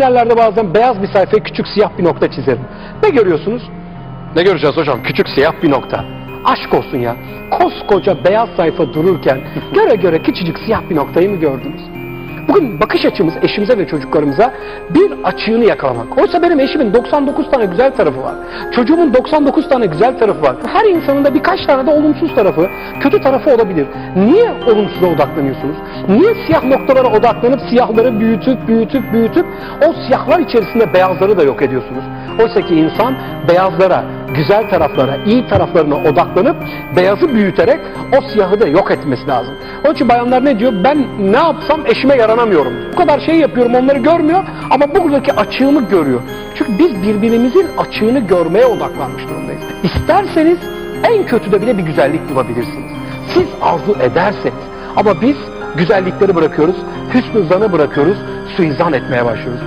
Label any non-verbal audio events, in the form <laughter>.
Yerlerde bazen beyaz bir sayfaya küçük siyah bir nokta çizerim. Ne görüyorsunuz? Ne göreceğiz hocam? Küçük siyah bir nokta. Aşk olsun ya. Koskoca beyaz sayfa dururken <laughs> göre göre küçücük siyah bir noktayı mı gördünüz? Bugün bakış açımız eşimize ve çocuklarımıza bir açığını yakalamak. Oysa benim eşimin 99 tane güzel tarafı var. Çocuğumun 99 tane güzel tarafı var. Her insanın da birkaç tane de olumsuz tarafı, kötü tarafı olabilir. Niye olumsuza odaklanıyorsunuz? Niye siyah noktalara odaklanıp siyahları büyütüp büyütüp büyütüp o siyahlar içerisinde beyazları da yok ediyorsunuz? Oysa ki insan beyazlara, güzel taraflara, iyi taraflarına odaklanıp beyazı büyüterek o siyahı da yok etmesi lazım. Onun için bayanlar ne diyor? Ben ne yapsam eşime yaranamıyorum. Bu kadar şey yapıyorum onları görmüyor ama buradaki açığımı görüyor. Çünkü biz birbirimizin açığını görmeye odaklanmış durumdayız. İsterseniz en kötüde bile bir güzellik bulabilirsiniz. Siz arzu ederseniz ama biz güzellikleri bırakıyoruz, hüsnü zanı bırakıyoruz, suizan etmeye başlıyoruz.